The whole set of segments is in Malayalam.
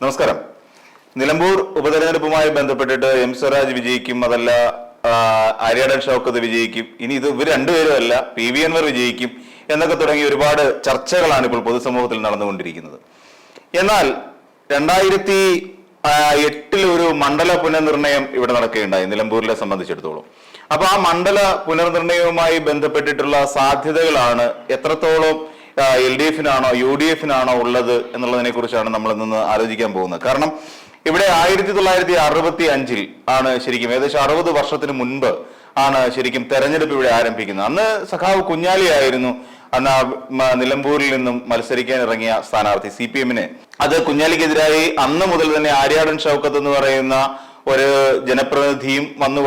നമസ്കാരം. നിലമ്പൂർ ഉപതെരഞ്ഞെടുപ്പുമായി ബന്ധപ്പെട്ടിട്ട് എം സ്വരാജ് വിജയിക്കും അതല്ല ആര്യാടൻ ഷൗക്കത്ത് വിജയിക്കും ഇനി ഇത് ഇവർ രണ്ടുപേരും അല്ല പി വി അൻവർ വിജയിക്കും എന്നൊക്കെ തുടങ്ങി ഒരുപാട് ചർച്ചകളാണ് ഇപ്പോൾ പൊതുസമൂഹത്തിൽ നടന്നുകൊണ്ടിരിക്കുന്നത്. എന്നാൽ രണ്ടായിരത്തി എട്ടിൽ ഒരു മണ്ഡല പുനർനിർണയം ഇവിടെ നടക്കുകയുണ്ടായി നിലമ്പൂരിലെ സംബന്ധിച്ചിടത്തോളം. അപ്പൊ ആ മണ്ഡല പുനർനിർണയവുമായി ബന്ധപ്പെട്ടിട്ടുള്ള സാധ്യതകളാണ് എത്രത്തോളം എൽ ഡി എഫിനാണോ യു ഡി എഫിനാണോ ഉള്ളത് എന്നുള്ളതിനെ കുറിച്ചാണ് നമ്മൾ ഇന്ന് ആലോചിക്കാൻ പോകുന്നത്. കാരണം ഇവിടെ ആയിരത്തി തൊള്ളായിരത്തി അറുപത്തി അഞ്ചിൽ ആണ് ശരിക്കും ഏകദേശം അറുപത് വർഷത്തിന് മുൻപ് ആണ് ശരിക്കും തെരഞ്ഞെടുപ്പ് ഇവിടെ ആരംഭിക്കുന്നത്. അന്ന് സഖാവ് കുഞ്ഞാലിയായിരുന്നു അന്ന് നിലമ്പൂരിൽ നിന്നും മത്സരിക്കാൻ ഇറങ്ങിയ സ്ഥാനാർത്ഥി സി പി എമ്മിന്. അത് കുഞ്ഞാലിക്കെതിരായി അന്ന് മുതൽ തന്നെ ആര്യാടൻ ഷൗക്കത്ത് എന്ന് പറയുന്ന ഒരു ജനപ്രതിനിധിയും വന്നു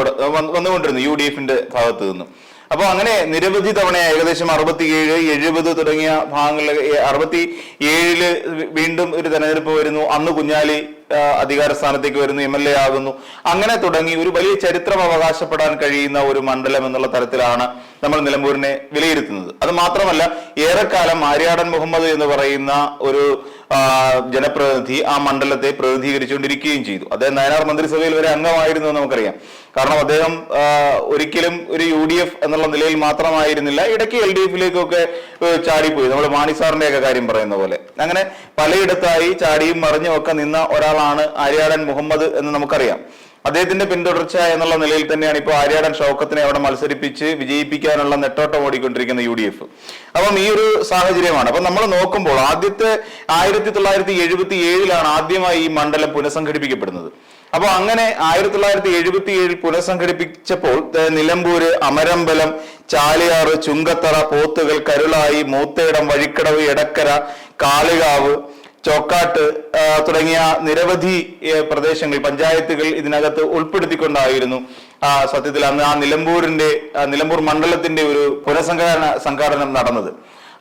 വന്നുകൊണ്ടിരുന്നു യു ഡി എഫിന്റെ ഭാഗത്ത് നിന്നും. അപ്പൊ അങ്ങനെ നിരവധി തവണ ഏകദേശം അറുപത്തി ഏഴ് എഴുപത് തുടങ്ങിയ ഭാഗങ്ങളിൽ അറുപത്തി ഏഴിൽ വീണ്ടും ഒരു തെരഞ്ഞെടുപ്പ് വരുന്നു. അന്ന് കുഞ്ഞാലി അധികാര സ്ഥാനത്തേക്ക് വരുന്നു എം എൽ എ ആകുന്നു. അങ്ങനെ തുടങ്ങി ഒരു വലിയ ചരിത്രം അവകാശപ്പെടാൻ കഴിയുന്ന ഒരു മണ്ഡലം എന്നുള്ള തരത്തിലാണ് നമ്മൾ നിലമ്പൂരിനെ വിലയിരുത്തുന്നത്. അത് മാത്രമല്ല ഏറെക്കാലം ആര്യാടൻ മുഹമ്മദ് എന്ന് പറയുന്ന ഒരു ജനപ്രതിനിധി ആ മണ്ഡലത്തെ പ്രതിനിധീകരിച്ചുകൊണ്ടിരിക്കുകയും ചെയ്തു. അദ്ദേഹം നയനാർ മന്ത്രിസഭയിൽ വരെ അംഗമായിരുന്നു നമുക്കറിയാം. കാരണം അദ്ദേഹം ഒരിക്കലും ഒരു യു ഡി എഫ് എന്നുള്ള നിലയിൽ മാത്രമായിരുന്നില്ല. ഇടയ്ക്ക് എൽ ഡി എഫിലേക്കൊക്കെ ചാടിപ്പോയി. നമ്മൾ മാണി സാറിന്റെ ഒക്കെ കാര്യം പറയുന്ന പോലെ. അങ്ങനെ പലയിടത്തായി ചാടിയും മറിഞ്ഞും ഒക്കെ നിന്ന ഒരാളാണ് ആര്യാടൻ മുഹമ്മദ് എന്ന് നമുക്കറിയാം. അദ്ദേഹത്തിന്റെ പിന്തുടർച്ച എന്നുള്ള നിലയിൽ തന്നെയാണ് ഇപ്പോൾ ആര്യാടൻ ഷൗക്കത്തിനെ അവിടെ മത്സരിപ്പിച്ച് വിജയിപ്പിക്കാനുള്ള നെട്ടോട്ടം ഓടിക്കൊണ്ടിരിക്കുന്ന യു ഡി എഫ്. അപ്പം ഈ ഒരു സാഹചര്യമാണ്. അപ്പൊ നമ്മൾ നോക്കുമ്പോൾ ആദ്യത്തെ ആയിരത്തി തൊള്ളായിരത്തി എഴുപത്തി ഏഴിലാണ് ആദ്യമായി ഈ മണ്ഡലം പുനഃസംഘടിപ്പിക്കപ്പെടുന്നത്. അപ്പോൾ അങ്ങനെ ആയിരത്തി തൊള്ളായിരത്തി എഴുപത്തി ഏഴിൽ പുനഃസംഘടിപ്പിച്ചപ്പോൾ നിലമ്പൂര് അമരമ്പലം ചാലിയാറ് ചുങ്കത്തറ പോത്തുകൾ കരുളായി മൂത്തേടം വഴിക്കടവ് എടക്കര കാളികാവ് ചോക്കാട്ട് തുടങ്ങിയ നിരവധി പ്രദേശങ്ങൾ പഞ്ചായത്തുകൾ ഇതിനകത്ത് ഉൾപ്പെടുത്തിക്കൊണ്ടായിരുന്നു. ആ സത്യത്തിൽ അന്ന് ആ നിലമ്പൂരിന്റെ നിലമ്പൂർ മണ്ഡലത്തിന്റെ ഒരു പുനഃസംഘടന സംഘാടനം നടന്നത്.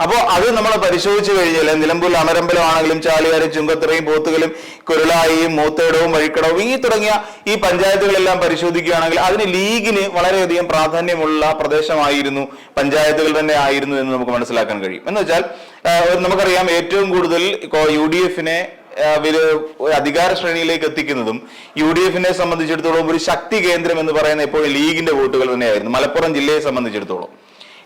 അപ്പോൾ അത് നമ്മൾ പരിശോധിച്ചു കഴിഞ്ഞാൽ നിലമ്പൂർ അമരമ്പലം ആണെങ്കിലും ചാലിയാരും ചുങ്കത്തറയും പോത്തുകളും കുരുളായിയും മൂത്തേടവും വഴിക്കടവും ഈ തുടങ്ങിയ ഈ പഞ്ചായത്തുകളെല്ലാം പരിശോധിക്കുകയാണെങ്കിൽ അതിന് ലീഗിന് വളരെയധികം പ്രാധാന്യമുള്ള പ്രദേശമായിരുന്നു പഞ്ചായത്തുകൾ തന്നെ ആയിരുന്നു എന്ന് നമുക്ക് മനസ്സിലാക്കാൻ കഴിയും. എന്ന് വെച്ചാൽ നമുക്കറിയാം ഏറ്റവും കൂടുതൽ യു ഡി എഫിനെ അധികാര ശ്രേണിയിലേക്ക് എത്തിക്കുന്നതും യു ഡി എഫിനെ സംബന്ധിച്ചിടത്തോളം ഒരു ശക്തി കേന്ദ്രം എന്ന് പറയുന്ന ഇപ്പോൾ ലീഗിന്റെ വോട്ടുകൾ തന്നെയായിരുന്നു. മലപ്പുറം ജില്ലയെ സംബന്ധിച്ചിടത്തോളം.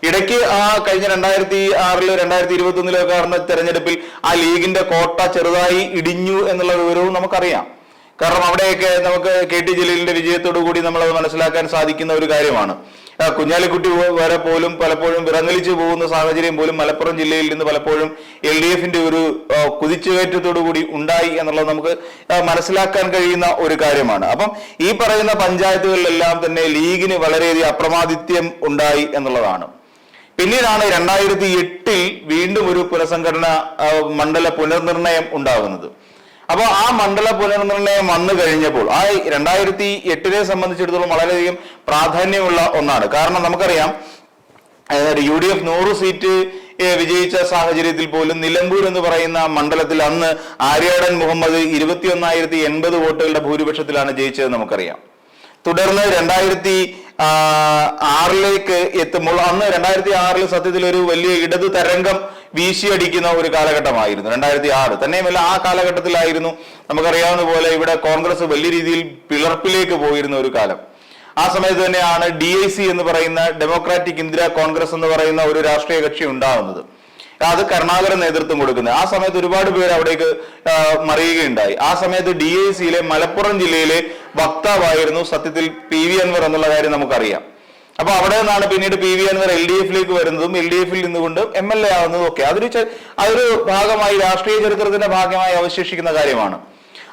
ഇടയ്ക്ക് ആ കഴിഞ്ഞ രണ്ടായിരത്തി ആറിൽ രണ്ടായിരത്തി ഇരുപത്തി ഒന്നിലൊക്കെ കാരണം തെരഞ്ഞെടുപ്പിൽ ആ ലീഗിന്റെ കോട്ട ചെറുതായി ഇടിഞ്ഞു എന്നുള്ള വിവരവും നമുക്കറിയാം. കാരണം അവിടെയൊക്കെ നമുക്ക് കെ ടി ജലീലിന്റെ വിജയത്തോടു കൂടി നമ്മൾ അത് മനസ്സിലാക്കാൻ സാധിക്കുന്ന ഒരു കാര്യമാണ്. കുഞ്ഞാലിക്കുട്ടി വരെ പോലും പലപ്പോഴും വിറങ്ങലിച്ചു പോകുന്ന സാഹചര്യം പോലും മലപ്പുറം ജില്ലയിൽ നിന്ന് പലപ്പോഴും എൽ ഡി എഫിന്റെ ഒരു കുതിച്ചുകയറ്റത്തോടു കൂടി ഉണ്ടായി എന്നുള്ളത് നമുക്ക് മനസ്സിലാക്കാൻ കഴിയുന്ന ഒരു കാര്യമാണ്. അപ്പം ഈ പറയുന്ന പഞ്ചായത്തുകളിലെല്ലാം തന്നെ ലീഗിന് വളരെയധികം അപ്രമാദിത്യം ഉണ്ടായി എന്നുള്ളതാണ്. പിന്നീടാണ് രണ്ടായിരത്തി എട്ടിൽ വീണ്ടും ഒരു പുനഃസംഘടന മണ്ഡല പുനർനിർണയം ഉണ്ടാകുന്നത്. അപ്പോൾ ആ മണ്ഡല പുനർനിർണയം വന്നു കഴിഞ്ഞപ്പോൾ ആ രണ്ടായിരത്തി എട്ടിനെ സംബന്ധിച്ചിടത്തോളം വളരെയധികം പ്രാധാന്യമുള്ള ഒന്നാണ്. കാരണം നമുക്കറിയാം യു ഡി എഫ് നൂറ് സീറ്റ് വിജയിച്ച സാഹചര്യത്തിൽ പോലും നിലമ്പൂർ എന്ന് പറയുന്ന മണ്ഡലത്തിൽ അന്ന് ആര്യാടൻ മുഹമ്മദ് ഇരുപത്തിയൊന്നായിരത്തി എൺപത് വോട്ടുകളുടെ ഭൂരിപക്ഷത്തിലാണ് ജയിച്ചത് നമുക്കറിയാം. തുടർന്ന് രണ്ടായിരത്തി ആറിലേക്ക് എത്തുമ്പോൾ അന്ന് രണ്ടായിരത്തി ആറിൽ സത്യത്തിൽ ഒരു വലിയ ഇടതു തരംഗം വീശിയടിക്കുന്ന ഒരു കാലഘട്ടമായിരുന്നു രണ്ടായിരത്തി ആറ്. തന്നെയുമല്ല ആ കാലഘട്ടത്തിലായിരുന്നു നമുക്കറിയാവുന്ന പോലെ ഇവിടെ കോൺഗ്രസ് വലിയ രീതിയിൽ പിളർപ്പിലേക്ക് പോയിരുന്ന ഒരു കാലം. ആ സമയത്ത് തന്നെയാണ് ഡി എന്ന് പറയുന്ന ഡെമോക്രാറ്റിക് ഇന്ത്യ കോൺഗ്രസ് എന്ന് പറയുന്ന ഒരു രാഷ്ട്രീയ കക്ഷി ഉണ്ടാവുന്നത്. അത് കരുണാകരൻ നേതൃത്വം കൊടുക്കുന്നത്. ആ സമയത്ത് ഒരുപാട് പേര് അവിടേക്ക് മറിയുകയുണ്ടായി. ആ സമയത്ത് ഡി ഐ സിയിലെ മലപ്പുറം ജില്ലയിലെ വക്താവായിരുന്നു സത്യത്തിൽ പി വി അൻവർ എന്നുള്ള കാര്യം നമുക്കറിയാം. അപ്പൊ അവിടെ നിന്നാണ് പിന്നീട് P V Anvar L D എഫിലേക്ക് വരുന്നതും എൽ ഡി എഫിൽ നിന്നുകൊണ്ട് എം എൽ എ ആവുന്നതും ഒക്കെ അതൊരു അതൊരു ഭാഗമായി രാഷ്ട്രീയ ചരിത്രത്തിന്റെ ഭാഗമായി അവശേഷിക്കുന്ന കാര്യമാണ്.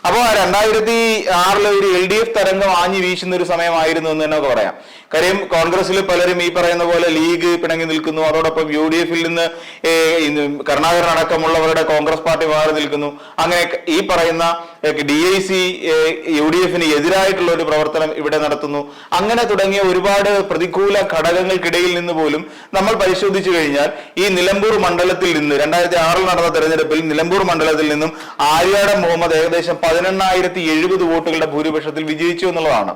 അപ്പോൾ രണ്ടായിരത്തി ആറിലെ ഒരു എൽ ഡി എഫ് തരംഗം ആഞ്ഞു വീശുന്ന ഒരു സമയമായിരുന്നു എന്ന് തന്നെ പറയാം. കാര്യം കോൺഗ്രസിൽ പലരും ഈ പറയുന്ന പോലെ ലീഗ് പിണങ്ങി നിൽക്കുന്നു. അതോടൊപ്പം യു ഡി എഫിൽ നിന്ന് കരുണാകരൻ അടക്കമുള്ളവരുടെ കോൺഗ്രസ് പാർട്ടി മാറി നിൽക്കുന്നു. അങ്ങനെ ഈ പറയുന്ന D I C U D എഫിന് എതിരായിട്ടുള്ള ഒരു പ്രവർത്തനം ഇവിടെ നടത്തുന്നു. അങ്ങനെ തുടങ്ങിയ ഒരുപാട് പ്രതികൂല ഘടകങ്ങൾക്കിടയിൽ നിന്ന് പോലും നമ്മൾ പരിശോധിച്ചു കഴിഞ്ഞാൽ ഈ നിലമ്പൂർ മണ്ഡലത്തിൽ നിന്ന് രണ്ടായിരത്തി ആറിൽ നടന്ന തെരഞ്ഞെടുപ്പിൽ നിലമ്പൂർ മണ്ഡലത്തിൽ നിന്നും ആര്യാടം മുഹമ്മദ് ഏകദേശം പതിനെണ്ണായിരത്തി എഴുപത് വോട്ടുകളുടെ ഭൂരിപക്ഷത്തിൽ വിജയിച്ചു എന്നുള്ളതാണ്.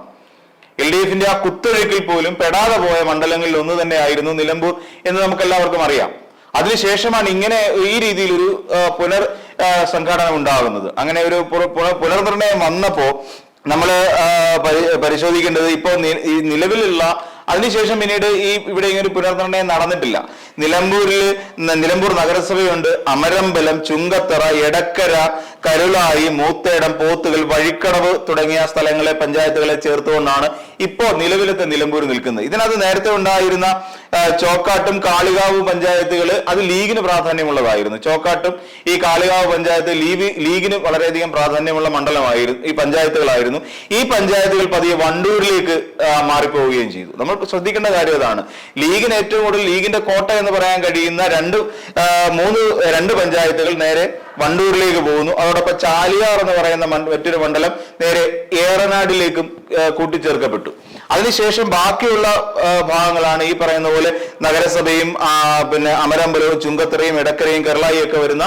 എൽ ഡി എഫിന്റെ ആ കുത്തൊഴുക്കിൽ പോലും പെടാതെ പോയ മണ്ഡലങ്ങളിൽ ഒന്ന് തന്നെയായിരുന്നു നിലമ്പൂർ എന്ന് നമുക്ക് എല്ലാവർക്കും അറിയാം. അതിനുശേഷമാണ് ഇങ്ങനെ ഈ രീതിയിൽ ഒരു പുനർ സംഘാടനം ഉണ്ടാകുന്നത്. അങ്ങനെ ഒരു പുന- പുന- പുനർനിർണയം വന്നപ്പോ നമ്മൾ പരിശോധിക്കേണ്ടത് ഇപ്പോ ഈ നിലവിലുള്ള അതിനുശേഷം പിന്നീട് ഈ ഇവിടെ ഇങ്ങനെ പുനർനിർണയം നടന്നിട്ടില്ല. നിലമ്പൂരിൽ നിലമ്പൂർ നഗരസഭയുണ്ട്. അമരമ്പലം ചുങ്കത്തറ എടക്കര കരുളായി മൂത്തേടം പോത്തുകൾ വഴിക്കടവ് തുടങ്ങിയ സ്ഥലങ്ങളെ പഞ്ചായത്തുകളെ ചേർത്തുകൊണ്ടാണ് ഇപ്പോൾ നിലവിലത്തെ നിലമ്പൂർ നിൽക്കുന്നത്. ഇതിനകത്ത് നേരത്തെ ഉണ്ടായിരുന്ന ചോക്കാട്ടും കാളികാവ് പഞ്ചായത്തുകൾ അത് ലീഗിന് പ്രാധാന്യമുള്ളതായിരുന്നു. ചോക്കാട്ടും ഈ കാളികാവ് പഞ്ചായത്ത് ലീഗ് ലീഗിന് വളരെയധികം പ്രാധാന്യമുള്ള മണ്ഡലമായിരുന്നു ഈ പഞ്ചായത്തുകളായിരുന്നു. ഈ പഞ്ചായത്തുകൾ പതിയെ വണ്ടൂരിലേക്ക് മാറിപ്പോവുകയും ചെയ്തു. നമ്മൾ ശ്രദ്ധിക്കേണ്ട കാര്യം അതാണ്. ലീഗിന് ഏറ്റവും കൂടുതൽ ലീഗിന്റെ കോട്ട എന്ന് പറയാൻ കഴിയുന്ന രണ്ട് മൂന്ന് രണ്ട് പഞ്ചായത്തുകൾ നേരെ വണ്ടൂരിലേക്ക് പോകുന്നു. അതോടൊപ്പം ചാലിയാർ എന്ന് പറയുന്ന മറ്റൊരു മണ്ഡലം നേരെ ഏറനാടിലേക്കും കൂട്ടിച്ചേർക്കപ്പെട്ടു. അതിനുശേഷം ബാക്കിയുള്ള ഭാഗങ്ങളാണ് ഈ പറയുന്ന പോലെ നഗരസഭയും പിന്നെ അമരമ്പലവും ചുങ്കത്തറയും ഇടക്കരയും കേരളയും ഒക്കെ വരുന്ന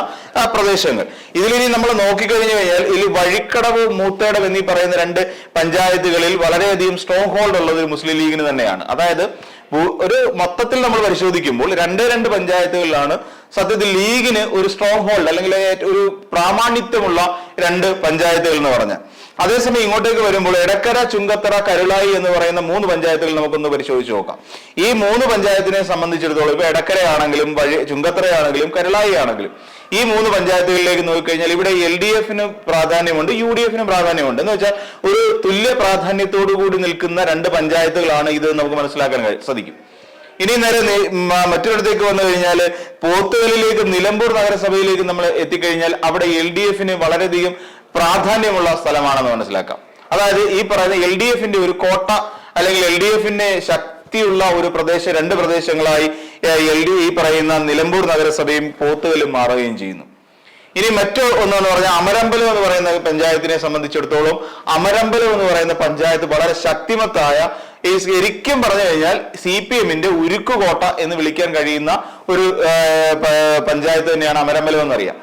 പ്രദേശങ്ങൾ. ഇതിലിനി നമ്മൾ നോക്കിക്കഴിഞ്ഞു കഴിഞ്ഞാൽ ഇതിൽ വഴിക്കടവ് മൂത്തേടം എന്നീ പറയുന്ന രണ്ട് പഞ്ചായത്തുകളിൽ വളരെയധികം സ്ട്രോങ് ഹോൾഡ് ഉള്ളത് മുസ്ലിം ലീഗിന് തന്നെയാണ്. അതായത് ഒരു മൊത്തത്തിൽ നമ്മൾ പരിശോധിക്കുമ്പോൾ രണ്ട് രണ്ട് പഞ്ചായത്തുകളിലാണ് സത്യത്തിൽ ലീഗിന് ഒരു സ്ട്രോങ് ഹോൾഡ് അല്ലെങ്കിൽ ഒരു പ്രാമാണിത്യമുള്ള രണ്ട് പഞ്ചായത്തുകൾ എന്ന് പറഞ്ഞാൽ അതേസമയം ഇങ്ങോട്ടേക്ക് വരുമ്പോൾ എടക്കര ചുങ്കത്തറ കരുളായി എന്ന് പറയുന്ന മൂന്ന് പഞ്ചായത്തുകൾ നമുക്കൊന്ന് പരിശോധിച്ച് നോക്കാം. ഈ മൂന്ന് പഞ്ചായത്തിനെ സംബന്ധിച്ചിടത്തോളം ഇപ്പൊ എടക്കരയാണെങ്കിലും വഴി ചുങ്കത്തറയാണെങ്കിലും കരുളായി ആണെങ്കിലും ഈ മൂന്ന് പഞ്ചായത്തുകളിലേക്ക് നോക്കിക്കഴിഞ്ഞാൽ ഇവിടെ എൽ ഡി എഫിന് പ്രാധാന്യമുണ്ട് യു ഡി എഫിന് പ്രാധാന്യമുണ്ട്. എന്ന് വെച്ചാൽ ഒരു തുല്യ പ്രാധാന്യത്തോടു കൂടി നിൽക്കുന്ന രണ്ട് പഞ്ചായത്തുകളാണ് ഇത് നമുക്ക് മനസ്സിലാക്കാൻ സാധിക്കും. ഇനി നേരെ മറ്റൊരിടത്തേക്ക് വന്നു കഴിഞ്ഞാൽ പോത്തുകളിലേക്ക് നിലമ്പൂർ നഗരസഭയിലേക്ക് നമ്മൾ എത്തിക്കഴിഞ്ഞാൽ അവിടെ എൽ ഡി എഫിന് വളരെയധികം പ്രാധാന്യമുള്ള സ്ഥലമാണെന്ന് മനസ്സിലാക്കാം. അതായത് ഈ പറയുന്ന എൽ ഡി എഫിന്റെ ഒരു കോട്ട അല്ലെങ്കിൽ എൽ ഡി എഫിന്റെ ശക്തിയുള്ള ഒരു പ്രദേശം രണ്ട് പ്രദേശങ്ങളായി എൽ ഡി ഈ പറയുന്ന നിലമ്പൂർ നഗരസഭയും പോത്തുകലും മാറുകയും ചെയ്യുന്നു. ഇനി മറ്റു ഒന്നെന്ന് പറഞ്ഞാൽ അമരമ്പലം എന്ന് പറയുന്ന പഞ്ചായത്തിനെ സംബന്ധിച്ചിടത്തോളം അമരമ്പലം എന്ന് പറയുന്ന പഞ്ചായത്ത് വളരെ ശക്തിമത്തായ ശരിക്കും പറഞ്ഞു കഴിഞ്ഞാൽ സി പി എമ്മിന്റെ ഉരുക്കുകോട്ട എന്ന് വിളിക്കാൻ കഴിയുന്ന ഒരു പഞ്ചായത്ത് തന്നെയാണ് അമരമ്പലം എന്നറിയാം.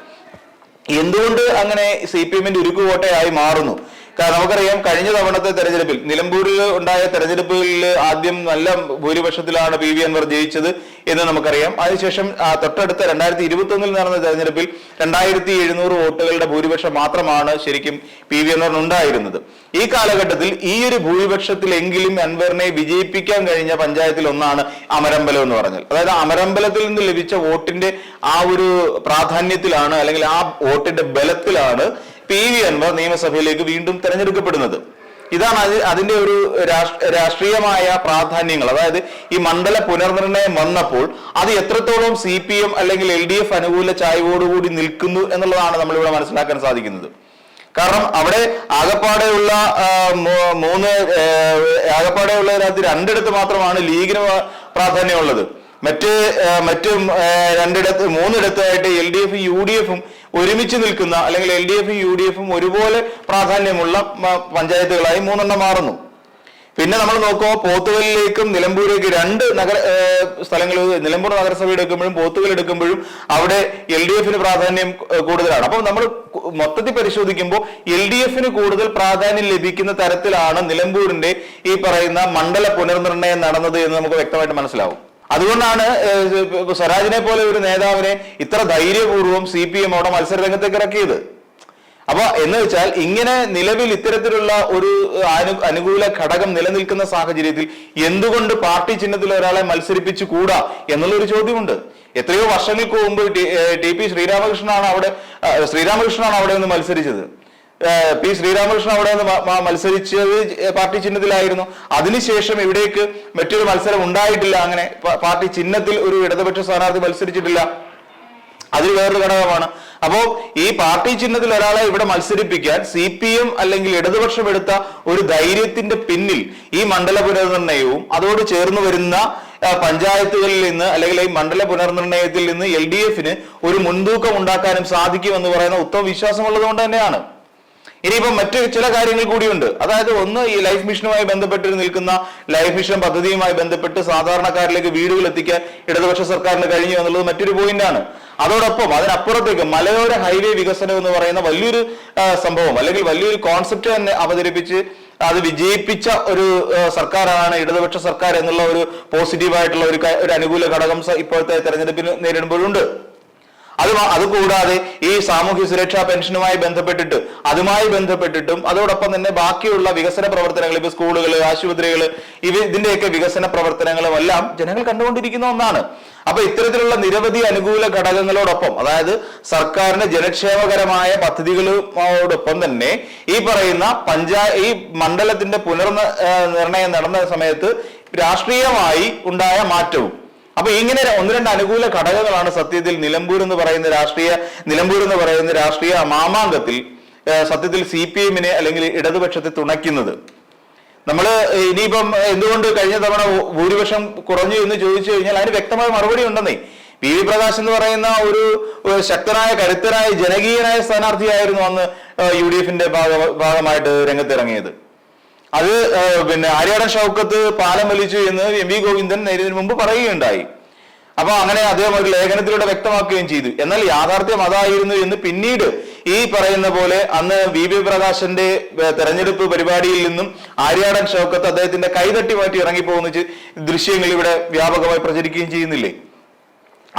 എന്തുകൊണ്ട് അങ്ങനെ സി പി എമ്മിന്റെ ഉരുക്കുകോട്ടയായി മാറുന്നു? നമുക്കറിയാം കഴിഞ്ഞ തവണത്തെ തെരഞ്ഞെടുപ്പിൽ നിലമ്പൂരിൽ ഉണ്ടായ തെരഞ്ഞെടുപ്പുകളിൽ ആദ്യം നല്ല ഭൂരിപക്ഷത്തിലാണ് പി വി അൻവർ ജയിച്ചത് എന്ന് നമുക്കറിയാം. അതിനുശേഷം തൊട്ടടുത്ത രണ്ടായിരത്തി ഇരുപത്തി ഒന്നിൽ നടന്ന തെരഞ്ഞെടുപ്പിൽ രണ്ടായിരത്തി എഴുന്നൂറ് വോട്ടുകളുടെ ഭൂരിപക്ഷം മാത്രമാണ് ശരിക്കും പി വി അൻവറിന് ഉണ്ടായിരുന്നത്. ഈ കാലഘട്ടത്തിൽ ഈ ഒരു ഭൂരിപക്ഷത്തിലെങ്കിലും അൻവറിനെ വിജയിപ്പിക്കാൻ കഴിഞ്ഞ പഞ്ചായത്തിൽ ഒന്നാണ് അമരമ്പലം എന്ന് പറഞ്ഞാൽ. അതായത് അമരമ്പലത്തിൽ നിന്ന് ലഭിച്ച വോട്ടിന്റെ ആ ഒരു പ്രാധാന്യത്തിലാണ് അല്ലെങ്കിൽ ആ വോട്ടിന്റെ ബലത്തിലാണ് പി വി അൻവർ നിയമസഭയിലേക്ക് വീണ്ടും തെരഞ്ഞെടുക്കപ്പെടുന്നത്. ഇതാണ് അത് അതിന്റെ ഒരു രാഷ്ട്ര- രാഷ്ട്രീയമായ പ്രാധാന്യങ്ങൾ. അതായത് ഈ മണ്ഡല പുനർനിർണയം വന്നപ്പോൾ അത് എത്രത്തോളം സി പി എം അല്ലെങ്കിൽ എൽ ഡി എഫ് അനുകൂല ചായ്വോടുകൂടി നിൽക്കുന്നു എന്നുള്ളതാണ് നമ്മളിവിടെ മനസ്സിലാക്കാൻ സാധിക്കുന്നത്. കാരണം അവിടെ ആകപ്പാടെയുള്ള മൂന്ന് ആകപ്പാടെയുള്ള അതിനകത്ത് രണ്ടിടത്ത് മാത്രമാണ് ലീഗിന് പ്രാധാന്യമുള്ളത്. മറ്റ് മറ്റും രണ്ടിടത്ത് മൂന്നിടത്തായിട്ട് എൽ ഡി എഫും യു ഡി എഫും ഒരുമിച്ച് നിൽക്കുന്ന അല്ലെങ്കിൽ എൽ ഡി എഫും യു ഡി എഫും ഒരുപോലെ പ്രാധാന്യമുള്ള പഞ്ചായത്തുകളായി മൂന്നെണ്ണം മാറുന്നു. പിന്നെ നമ്മൾ നോക്കുമ്പോൾ പോത്തുകലിലേക്കും നിലമ്പൂരിലേക്ക് രണ്ട് നഗര സ്ഥലങ്ങൾ നിലമ്പൂർ നഗരസഭ എടുക്കുമ്പോഴും പോത്തുകൽ എടുക്കുമ്പോഴും അവിടെ എൽ ഡി എഫിന് പ്രാധാന്യം കൂടുതലാണ്. അപ്പോൾ നമ്മൾ മൊത്തത്തിൽ പരിശോധിക്കുമ്പോൾ എൽ ഡി എഫിന് കൂടുതൽ പ്രാധാന്യം ലഭിക്കുന്ന തരത്തിലാണ് നിലമ്പൂരിന്റെ ഈ പറയുന്ന മണ്ഡല പുനർനിർണയം നടന്നത് എന്ന് നമുക്ക് വ്യക്തമായിട്ട് മനസ്സിലാവും. അതുകൊണ്ടാണ് സ്വരാജിനെ പോലെ ഒരു നേതാവിനെ ഇത്ര ധൈര്യപൂർവം സി പി എം അവിടെ മത്സര രംഗത്തേക്ക് ഇറക്കിയത്. അപ്പൊ എന്ന് വെച്ചാൽ ഇങ്ങനെ നിലവിൽ ഇത്തരത്തിലുള്ള ഒരു അനു അനുകൂല ഘടകം നിലനിൽക്കുന്ന സാഹചര്യത്തിൽ എന്തുകൊണ്ട് പാർട്ടി ചിഹ്നത്തിൽ ഒരാളെ മത്സരിപ്പിച്ചു കൂടാ എന്നുള്ള ഒരു ചോദ്യമുണ്ട്. എത്രയോ വർഷങ്ങൾക്ക് മുമ്പ് ടി- പി ശ്രീരാമകൃഷ്ണനാണ് അവിടെ ശ്രീരാമകൃഷ്ണനാണ് അവിടെ നിന്ന് മത്സരിച്ചത്. പി ശ്രീരാമകൃഷ്ണൻ അവിടെ നിന്ന് മത്സരിച്ചത് പാർട്ടി ചിഹ്നത്തിലായിരുന്നു. അതിനുശേഷം ഇവിടേക്ക് മറ്റൊരു മത്സരം ഉണ്ടായിട്ടില്ല. അങ്ങനെ പാർട്ടി ചിഹ്നത്തിൽ ഒരു ഇടതുപക്ഷ സ്ഥാനാർത്ഥി മത്സരിച്ചിട്ടില്ല. അതിൽ വേറൊരു ഘടകമാണ്. അപ്പോ ഈ പാർട്ടി ചിഹ്നത്തിൽ ഒരാളെ ഇവിടെ മത്സരിപ്പിക്കാൻ സി പി എം അല്ലെങ്കിൽ ഇടതുപക്ഷം എടുത്ത ഒരു ധൈര്യത്തിന്റെ പിന്നിൽ ഈ മണ്ഡല പുനർനിർണയവും അതോട് ചേർന്ന് വരുന്ന പഞ്ചായത്തുകളിൽ നിന്ന് അല്ലെങ്കിൽ ഈ മണ്ഡല പുനർനിർണയത്തിൽ നിന്ന് എൽ ഡി എഫിന് ഒരു മുൻതൂക്കം ഉണ്ടാക്കാനും സാധിക്കുമെന്ന് പറയുന്ന ഉത്തമ വിശ്വാസമുള്ളത് കൊണ്ട് തന്നെയാണ്. ഇനിയിപ്പം മറ്റു ചില കാര്യങ്ങൾ കൂടിയുണ്ട്. അതായത് ഒന്ന് ഈ ലൈഫ് മിഷനുമായി ബന്ധപ്പെട്ട് നിൽക്കുന്ന ലൈഫ് മിഷൻ പദ്ധതിയുമായി ബന്ധപ്പെട്ട് സാധാരണക്കാരിലേക്ക് വീടുകൾ എത്തിക്കാൻ ഇടതുപക്ഷ സർക്കാരിന് കഴിഞ്ഞു എന്നുള്ളത് മറ്റൊരു പോയിന്റാണ്. അതോടൊപ്പം അതിനപ്പുറത്തേക്ക് മലയോര ഹൈവേ വികസനം എന്ന് പറയുന്ന വലിയൊരു സംഭവം അല്ലെങ്കിൽ വലിയൊരു കോൺസെപ്റ്റ് തന്നെ അവതരിപ്പിച്ച് അത് വിജയിപ്പിച്ച ഒരു സർക്കാരാണ് ഇടതുപക്ഷ സർക്കാർ എന്നുള്ള ഒരു പോസിറ്റീവായിട്ടുള്ള ഒരു അനുകൂല ഘടകം ഇപ്പോഴത്തെ തെരഞ്ഞെടുപ്പിന് നേരിടുമ്പോഴുണ്ട്. അത് അതുകൂടാതെ കൂടാതെ ഈ സാമൂഹ്യ സുരക്ഷാ പെൻഷനുമായി ബന്ധപ്പെട്ടിട്ട് അതുമായി ബന്ധപ്പെട്ടിട്ടും അതോടൊപ്പം തന്നെ ബാക്കിയുള്ള വികസന പ്രവർത്തനങ്ങൾ ഇപ്പൊ സ്കൂളുകൾ ആശുപത്രികൾ ഇവ ഇതിന്റെയൊക്കെ വികസന പ്രവർത്തനങ്ങളും എല്ലാം ജനങ്ങൾ കണ്ടുകൊണ്ടിരിക്കുന്ന ഒന്നാണ്. അപ്പൊ ഇത്തരത്തിലുള്ള നിരവധി അനുകൂല ഘടകങ്ങളോടൊപ്പം അതായത് സർക്കാരിന്റെ ജനക്ഷേമകരമായ പദ്ധതികളോടൊപ്പം തന്നെ ഈ പറയുന്ന പഞ്ചായ ഈ മണ്ഡലത്തിന്റെ പുനർ നിർണയം നടന്ന സമയത്ത് രാഷ്ട്രീയമായി ഉണ്ടായ മാറ്റവും അപ്പൊ ഇങ്ങനെ ഒന്ന് രണ്ട് അനുകൂല ഘടകങ്ങളാണ് സത്യത്തിൽ നിലമ്പൂർ എന്ന് പറയുന്ന രാഷ്ട്രീയ നിലമ്പൂർ എന്ന് പറയുന്ന രാഷ്ട്രീയ മാമാങ്കത്തിൽ സത്യത്തിൽ സി പി എമ്മിനെ അല്ലെങ്കിൽ ഇടതുപക്ഷത്തെ തുണയ്ക്കുന്നത്. നമ്മൾ ഇനിയിപ്പം എന്തുകൊണ്ട് കഴിഞ്ഞ തവണ ഭൂരിപക്ഷം കുറഞ്ഞു എന്ന് ചോദിച്ചു കഴിഞ്ഞാൽ അതിന് വ്യക്തമായ മറുപടി ഉണ്ടെന്നേ. പി വി പ്രകാശ് എന്ന് പറയുന്ന ഒരു ശക്തനായ കരുത്തനായ ജനകീയനായ സ്ഥാനാർത്ഥിയായിരുന്നു അന്ന് യു ഡി എഫിന്റെ ഭാഗമായിട്ട് രംഗത്തിറങ്ങിയത്. അത് പിന്നെ ആര്യാടൻ ഷൗക്കത്ത് പാലം വലിച്ചു എന്ന് എം വി ഗോവിന്ദൻ നേരിതിന് മുമ്പ് പറയുകയുണ്ടായി. അപ്പൊ അങ്ങനെ അദ്ദേഹം ഒരു ലേഖനത്തിലൂടെ വ്യക്തമാക്കുകയും ചെയ്തു. എന്നാൽ യാഥാർത്ഥ്യം അതായിരുന്നു എന്ന് പിന്നീട് ഈ പറയുന്ന പോലെ അന്ന് വി പി പ്രകാശന്റെ തെരഞ്ഞെടുപ്പ് പരിപാടിയിൽ നിന്നും ആര്യാടൻ ഷൗക്കത്ത് അദ്ദേഹത്തിന്റെ കൈതട്ടി മാറ്റി ഇറങ്ങിപ്പോകുന്ന ദൃശ്യങ്ങൾ ഇവിടെ വ്യാപകമായി പ്രചരിക്കുകയും ചെയ്യുന്നില്ലേ?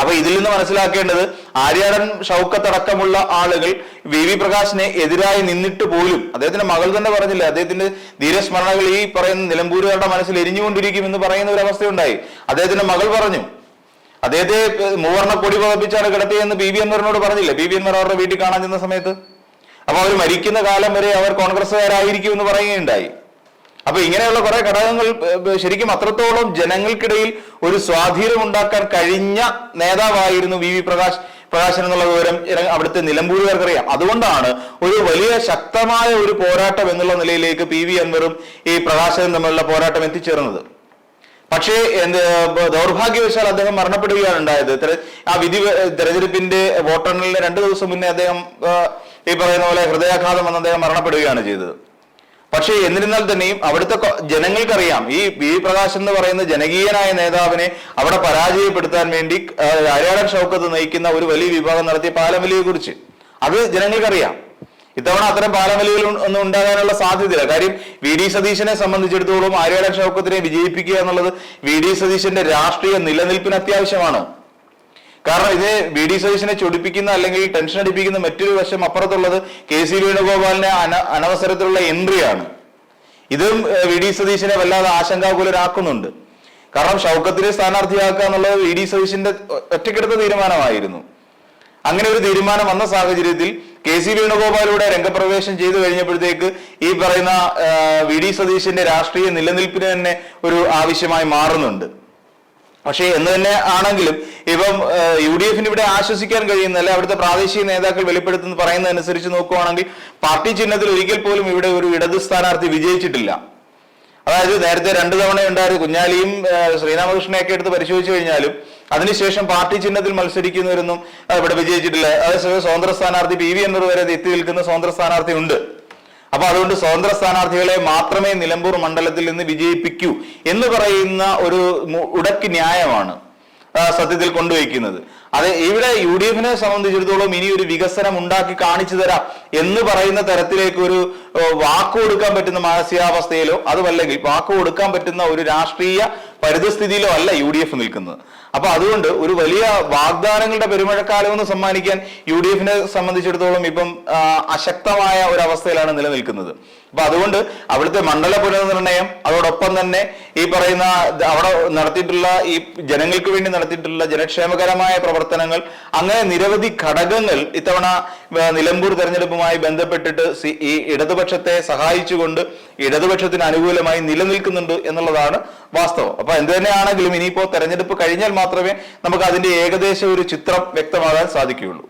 അപ്പൊ ഇതിൽ നിന്ന് മനസ്സിലാക്കേണ്ടത് ആര്യാടൻ ഷൗക്കത്ത് അടക്കമുള്ള ആളുകൾ വി വി പ്രകാശിനെ എതിരായി നിന്നിട്ട് പോലും അദ്ദേഹത്തിന്റെ മകൾ തന്നെ പറഞ്ഞില്ല അദ്ദേഹത്തിന്റെ ധീരസ്മരണകൾ ഈ പറയുന്ന നിലമ്പൂരുകാരുടെ മനസ്സിൽ എരിഞ്ഞുകൊണ്ടിരിക്കും എന്ന് പറയുന്ന ഒരു അവസ്ഥയുണ്ടായി. അദ്ദേഹത്തിന്റെ മകൾ പറഞ്ഞു. അദ്ദേഹത്തെ മൂവർണ കൊടി പതപ്പിച്ചാണ് കിടത്തിയെന്ന് ബി ബി അൻവറിനോട് പറഞ്ഞില്ല? ബി ബി അൻവർ അവരുടെ വീട്ടിൽ കാണാൻ ചെന്ന സമയത്ത്. അപ്പൊ അവർ മരിക്കുന്ന കാലം വരെ അവർ കോൺഗ്രസ്സുകാരായിരിക്കും എന്ന് പറയുകയുണ്ടായി. അപ്പൊ ഇങ്ങനെയുള്ള കുറെ ഘടകങ്ങൾ ശരിക്കും അത്രത്തോളം ജനങ്ങൾക്കിടയിൽ ഒരു സ്വാധീനം ഉണ്ടാക്കാൻ കഴിഞ്ഞ നേതാവായിരുന്നു വി വി പ്രകാശ് പ്രകാശൻ എന്നുള്ള വിവരം അവിടുത്തെ നിലമ്പൂരുകാർക്കറിയാം. അതുകൊണ്ടാണ് ഒരു വലിയ ശക്തമായ ഒരു പോരാട്ടം എന്നുള്ള നിലയിലേക്ക് പി വി അൻവറും ഈ പ്രകാശനും തമ്മിലുള്ള പോരാട്ടം എത്തിച്ചേർന്നത്. പക്ഷേ എന്ത് ദൗർഭാഗ്യവശാൽ അദ്ദേഹം മരണപ്പെടുകയാണ് ഉണ്ടായത്. ആ വിധി തെരഞ്ഞെടുപ്പിന്റെ വോട്ടെണ്ണലിന് രണ്ടു ദിവസം മുന്നേ അദ്ദേഹം ഈ പറയുന്ന പോലെ ഹൃദയാഘാതം വന്ന് അദ്ദേഹം മരണപ്പെടുകയാണ് ചെയ്തത്. പക്ഷേ എന്നിരുന്നാൽ തന്നെയും അവിടുത്തെ ജനങ്ങൾക്കറിയാം. ഈ വി. പ്രകാശ് എന്ന് പറയുന്ന ജനകീയനായ നേതാവിനെ അവിടെ പരാജയപ്പെടുത്താൻ വേണ്ടി അരയാളൻ ഷൗക്കത്ത് നയിക്കുന്ന ഒരു വലിയ വിഭാഗം നടത്തിയ പാലമലിയെ കുറിച്ച് അത് ജനങ്ങൾക്കറിയാം. ഇത്തവണ അത്തരം പാലമലികൾ ഒന്നും ഉണ്ടാകാനുള്ള സാധ്യതയില്ല. കാര്യം വി. ഡി. സതീശനെ സംബന്ധിച്ചിടത്തോളം ആര്യാടൻ ഷൗക്കത്തിനെ വിജയിപ്പിക്കുക എന്നുള്ളത് വി. ഡി. സതീശന്റെ രാഷ്ട്രീയ നിലനിൽപ്പിന് അത്യാവശ്യമാണ്. കാരണം ഇത് വി ഡി സതീശനെ ചൊടിപ്പിക്കുന്ന അല്ലെങ്കിൽ ടെൻഷൻ അടിപ്പിക്കുന്ന മറ്റൊരു വശം അപ്പുറത്തുള്ളത് കെ സി വേണുഗോപാലിന്റെ അന അനവസരത്തിലുള്ള എൻട്രിയാണ്. ഇതും വി ഡി സതീശനെ വല്ലാതെ ആശങ്കാകുലരാക്കുന്നുണ്ട്. കാരണം ഷൗക്കത്തിനെ സ്ഥാനാർത്ഥിയാക്കുക എന്നുള്ളത് വി ഡി സതീശന്റെ ഒറ്റക്കെടുത്ത തീരുമാനമായിരുന്നു. അങ്ങനെ ഒരു തീരുമാനം വന്ന സാഹചര്യത്തിൽ കെ സി വേണുഗോപാലിലൂടെ രംഗപ്രവേശം ചെയ്തു കഴിഞ്ഞപ്പോഴത്തേക്ക് ഈ പറയുന്ന വി ഡി സതീശന്റെ രാഷ്ട്രീയ നിലനിൽപ്പിന് തന്നെ ഒരു ആവശ്യമായി മാറുന്നുണ്ട്. പക്ഷേ എന്ന് തന്നെ ആണെങ്കിലും ഇപ്പം യു ഡി എഫിന് ഇവിടെ ആശ്വസിക്കാൻ കഴിയുന്ന അല്ലെ അവിടുത്തെ പ്രാദേശിക നേതാക്കൾ വെളിപ്പെടുത്തുന്ന പറയുന്നതനുസരിച്ച് നോക്കുവാണെങ്കിൽ പാർട്ടി ചിഹ്നത്തിൽ ഒരിക്കൽ പോലും ഇവിടെ ഒരു ഇടത് സ്ഥാനാർത്ഥി വിജയിച്ചിട്ടില്ല. അതായത് നേരത്തെ രണ്ടു തവണ ഉണ്ടായിരുന്നു. കുഞ്ഞാലിയും ശ്രീരാമകൃഷ്ണയൊക്കെ എടുത്ത് പരിശോധിച്ചു കഴിഞ്ഞാലും അതിനുശേഷം പാർട്ടി ചിഹ്നത്തിൽ മത്സരിക്കുന്നവരൊന്നും ഇവിടെ വിജയിച്ചിട്ടില്ല. അതേസമയം സ്വതന്ത്ര സ്ഥാനാർത്ഥി പി വി എന്നൂർ വരെ എത്തി നിൽക്കുന്ന സ്വതന്ത്ര സ്ഥാനാർത്ഥി ഉണ്ട്. അപ്പൊ അതുകൊണ്ട് സ്വതന്ത്ര സ്ഥാനാർത്ഥികളെ മാത്രമേ നിലമ്പൂർ മണ്ഡലത്തിൽ നിന്ന് വിജയിപ്പിക്കൂ എന്ന് പറയുന്ന ഒരു ഉടക്ക് ന്യായമാണ് സത്യത്തിൽ കൊണ്ടുവയ്ക്കുന്നത്. അത് ഇവിടെ യു ഡി എഫിനെ സംബന്ധിച്ചിടത്തോളം ഇനി ഒരു വികസനം ഉണ്ടാക്കി കാണിച്ചു തരാം എന്ന് പറയുന്ന തരത്തിലേക്ക് ഒരു വാക്ക് കൊടുക്കാൻ പറ്റുന്ന മാനസികാവസ്ഥയിലോ അതുമല്ലെങ്കിൽ വാക്ക് കൊടുക്കാൻ പറ്റുന്ന ഒരു രാഷ്ട്രീയ പരിതസ്ഥിതിയിലോ അല്ല യു ഡി എഫ് നിൽക്കുന്നത്. അപ്പൊ അതുകൊണ്ട് ഒരു വലിയ വാഗ്ദാനങ്ങളുടെ പെരുമഴക്കാലം എന്ന് സമ്മാനിക്കാൻ യു ഡി എഫിനെ സംബന്ധിച്ചിടത്തോളം ഇപ്പം അശക്തമായ ഒരു അവസ്ഥയിലാണ് നിലനിൽക്കുന്നത്. അപ്പൊ അതുകൊണ്ട് അവിടുത്തെ മണ്ഡല പുനർനിർണയം അതോടൊപ്പം തന്നെ ഈ പറയുന്ന അവിടെ നടത്തിയിട്ടുള്ള ഈ ജനങ്ങൾക്ക് വേണ്ടി നടത്തിയിട്ടുള്ള ജനക്ഷേമകരമായ പ്രവർത്തനങ്ങൾ അങ്ങനെ നിരവധി ഘടകങ്ങൾ ഇത്തവണ നിലമ്പൂർ തെരഞ്ഞെടുപ്പുമായി ബന്ധപ്പെട്ടിട്ട് ഈ ഇടതുപക്ഷത്തെ സഹായിച്ചുകൊണ്ട് ഇടതുപക്ഷത്തിന് അനുകൂലമായി നിലനിൽക്കുന്നുണ്ട് എന്നുള്ളതാണ് വാസ്തവം. അപ്പൊ എന്ത് തന്നെയാണെങ്കിലും ഇനിയിപ്പോ തെരഞ്ഞെടുപ്പ് കഴിഞ്ഞാൽ മാത്രമേ നമുക്ക് അതിന്റെ ഏകദേശ ഒരു ചിത്രം വ്യക്തമാകാൻ സാധിക്കുകയുള്ളൂ.